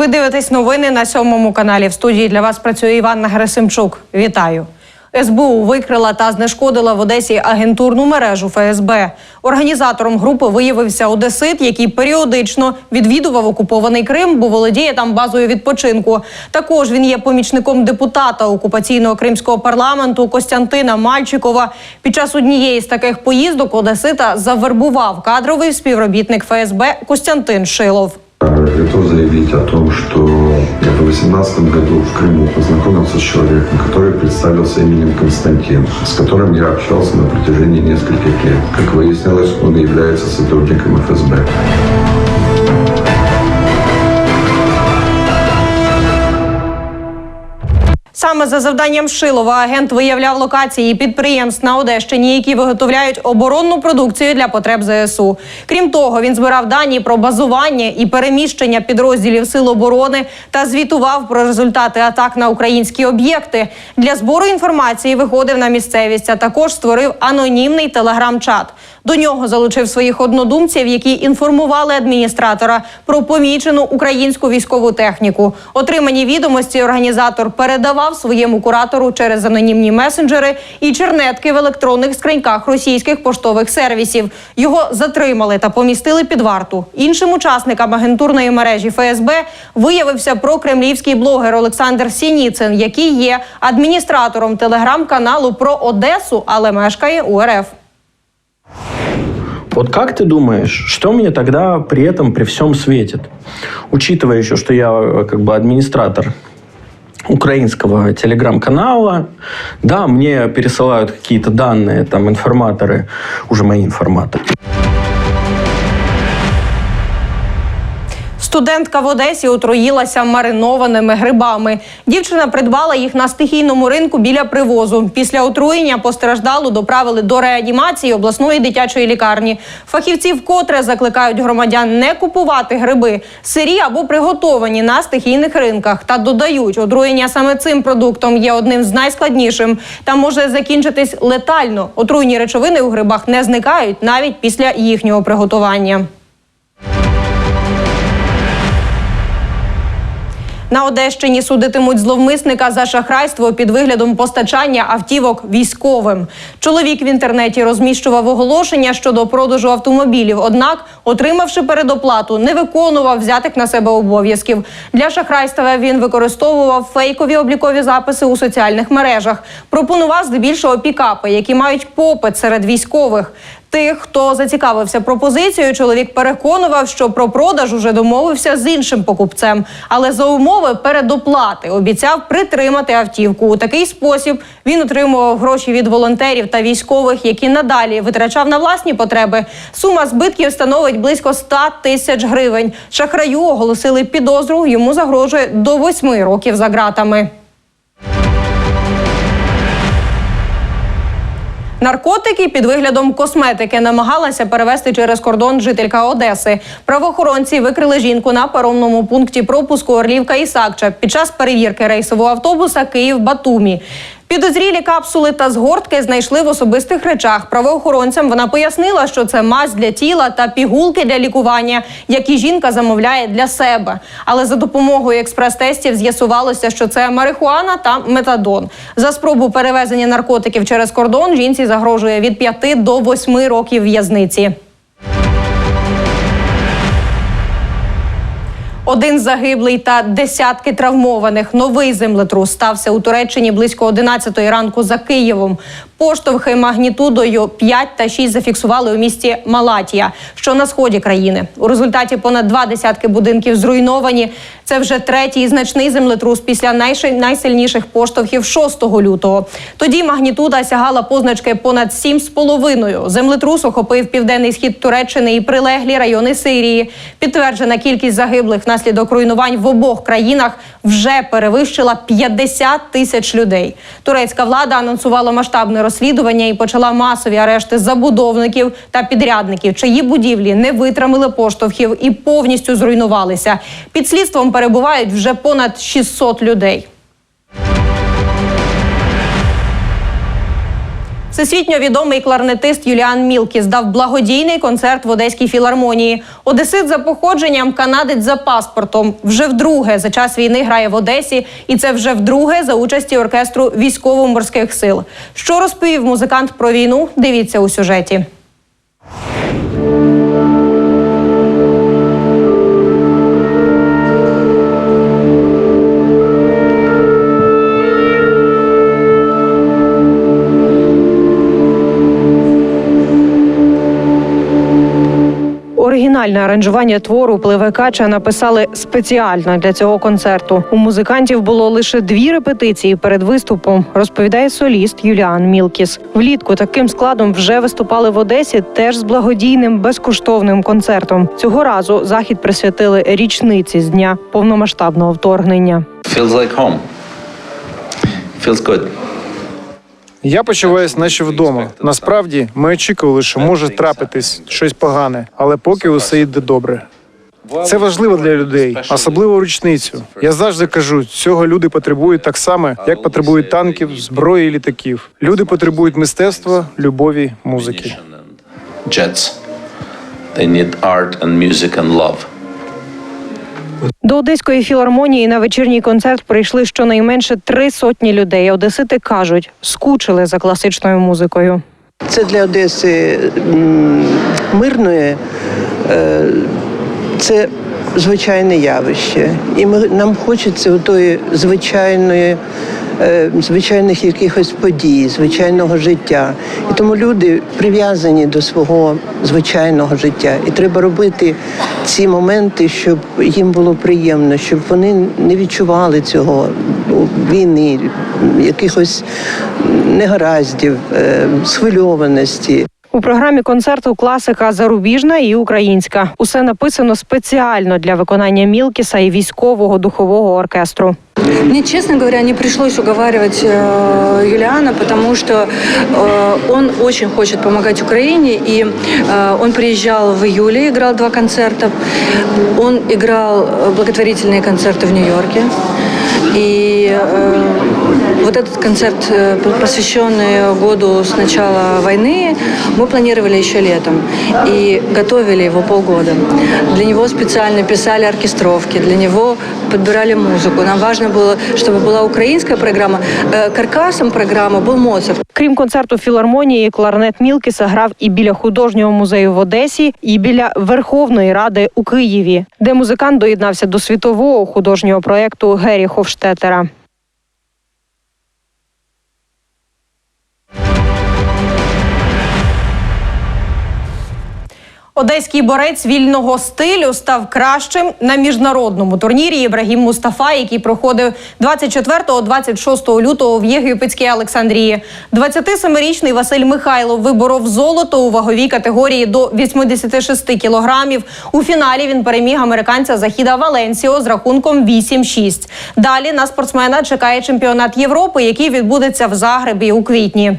Ви дивитесь новини на сьомому каналі. В студії для вас працює Іванна Герасимчук. Вітаю. СБУ викрила та знешкодила в Одесі агентурну мережу ФСБ. Організатором групи виявився одесит, який періодично відвідував окупований Крим, бо володіє там базою відпочинку. Також він є помічником депутата окупаційного кримського парламенту Костянтина Мальчикова. Під час однієї з таких поїздок Одесита завербував кадровий співробітник ФСБ Костянтин Шилов. Готов заявить о том, что я в 2018 году в Крыму познакомился с человеком, который представился именем Константин, с которым я общался на протяжении нескольких лет. Как выяснилось, он является сотрудником ФСБ. Саме за завданням Шилова агент виявляв локації підприємств на Одещині, які виготовляють оборонну продукцію для потреб ЗСУ. Крім того, він збирав дані про базування і переміщення підрозділів сил оборони та звітував про результати атак на українські об'єкти. Для збору інформації виходив на місцевість, а також створив анонімний телеграм-чат. До нього залучив своїх однодумців, які інформували адміністратора про помічену українську військову техніку. Отримані відомості організатор передавав своєму куратору через анонімні месенджери і чернетки в електронних скриньках російських поштових сервісів. Його затримали та помістили під варту. Іншим учасникам агентурної мережі ФСБ виявився прокремлівський блогер Олександр Сініцин, який є адміністратором телеграм-каналу про Одесу, але мешкає у РФ. Вот как ты думаешь, что мне тогда при этом, при всем светит? Учитывая еще, что я э, как бы администратор украинского телеграм-канала, да, мне пересылают какие-то данные, там, информаторы, уже мои информаторы. Студентка в Одесі отруїлася маринованими грибами. Дівчина придбала їх на стихійному ринку біля привозу. Після отруєння постраждалу доправили до реанімації обласної дитячої лікарні. Фахівці вкотре закликають громадян не купувати гриби, сирі або приготовані на стихійних ринках. Та додають, отруєння саме цим продуктом є одним з найскладнішим та може закінчитись летально. Отруйні речовини у грибах не зникають навіть після їхнього приготування. На Одещині судитимуть зловмисника за шахрайство під виглядом постачання автівок військовим. Чоловік в інтернеті розміщував оголошення щодо продажу автомобілів. Однак, отримавши передоплату, не виконував взятих на себе обов'язків. Для шахрайства він використовував фейкові облікові записи у соціальних мережах. Пропонував здебільшого пікапи, які мають попит серед військових. Тих, хто зацікавився пропозицією, чоловік переконував, що про продаж уже домовився з іншим покупцем, але за умови передоплати обіцяв притримати автівку. У такий спосіб він отримував гроші від волонтерів та військових, які надалі витрачав на власні потреби. Сума збитків становить близько 100 тисяч гривень. Шахраю оголосили підозру. Йому загрожує до восьми років за ґратами. Наркотики під виглядом косметики намагалася перевезти через кордон жителька Одеси. Правоохоронці викрили жінку на паромному пункті пропуску Орлівка і Сакча під час перевірки рейсового автобуса Київ-Батумі. Підозрілі капсули та згортки знайшли в особистих речах. Правоохоронцям вона пояснила, що це мазь для тіла та пігулки для лікування, які жінка замовляє для себе. Але за допомогою експрес-тестів з'ясувалося, що це марихуана та метадон. За спробу перевезення наркотиків через кордон жінці загрожує від 5 до 8 років в'язниці. Один загиблий та десятки травмованих. Новий землетрус стався у Туреччині близько 11-ї ранку за Києвом. Поштовхи магнітудою 5 та 6 зафіксували у місті Малатія, що на сході країни. У результаті понад два десятки будинків зруйновані. Це вже третій значний землетрус після найсильніших поштовхів 6 лютого. Тоді магнітуда сягала позначки понад 7,5. Землетрус охопив південний схід Туреччини і прилеглі райони Сирії. Підтверджена кількість загиблих внаслідок руйнувань в обох країнах вже перевищила 50 тисяч людей. Турецька влада анонсувала масштабне розслідування і почала масові арешти забудовників та підрядників, чиї будівлі не витримали поштовхів і повністю зруйнувалися. Під слідством перебувають вже понад 600 людей. Всесвітньо відомий кларнетист Юліан Мілкіс дав благодійний концерт в Одеській філармонії. Одесит за походженням, канадець за паспортом. Вже вдруге за час війни грає в Одесі, і це вже вдруге за участі оркестру військово-морських сил. Що розповів музикант про війну? Дивіться у сюжеті. Оригінальне аранжування твору Пливе Кача написали спеціально для цього концерту. У музикантів було лише дві репетиції перед виступом. Розповідає соліст Юліан Мілкіс. Влітку таким складом вже виступали в Одесі, теж з благодійним безкоштовним концертом. Цього разу захід присвятили річниці з дня повномасштабного вторгнення. Feels like home. Feels good. Я почуваюся, наче вдома. Насправді, ми очікували, що може трапитись щось погане, але поки усе йде добре. Це важливо для людей, особливо в річницю. Я завжди кажу, цього люди потребують так само, як потребують танків, зброї і літаків. Люди потребують мистецтва, любові, музики. Jets. They need art and music and love. До Одеської філармонії на вечірній концерт прийшли щонайменше три сотні людей. Одесити кажуть, скучили за класичною музикою. Це для Одеси мирної, е, це звичайне явище. І ми, нам хочеться тої звичайної, звичайних якихось подій, звичайного життя. І тому люди прив'язані до свого звичайного життя. І треба робити ці моменти, щоб їм було приємно, щоб вони не відчували цього війни, якихось негараздів, е, схвильованості. У програмі концерту класика зарубіжна і українська. Усе написано спеціально для виконання Мілкіса і військового духового оркестру. Мне, честно говоря, не пришлось уговаривать э, Юлиана, потому что э, он очень хочет помогать Украине, и э, он приезжал в июле, играл два концерта. Он играл э, благотворительные концерты в Нью-Йорке. И э, вот этот концерт, э, посвященный году с начала войны, мы планировали еще летом и готовили его полгода. Для него специально писали оркестровки, для него подбирали музыку. Нам важно было, чтобы была украинская программа. Э, Каркасом программы был Моцарт. Крім концерту філармонії, кларнет Мілкіса грав і біля художнього музею в Одесі, і біля Верховної Ради у Києві, де музикант доєднався до світового художнього проєкту Гері Хофштетера. Одеський борець вільного стилю став кращим на міжнародному турнірі Ібрагім Мустафа, який проходив 24-26 лютого в Єгипетській Олександрії. 27-річний Василь Михайлов виборов золото у ваговій категорії до 86 кілограмів. У фіналі він переміг американця Західа Валенсіо з рахунком 8-6. Далі на спортсмена чекає чемпіонат Європи, який відбудеться в Загребі у квітні.